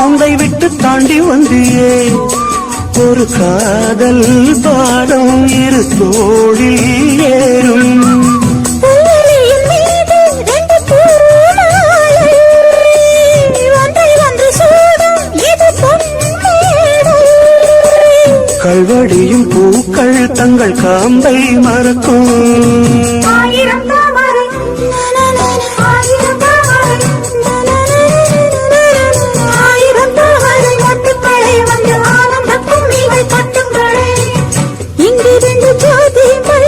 கூண்டை விட்டு தாண்டி வந்தியே. ஒரு காதல் பாடம் இரு தோழில் ஏறும். கல்வடியும் பூக்கள் தங்கள் காம்பை மறக்கும். যদি মা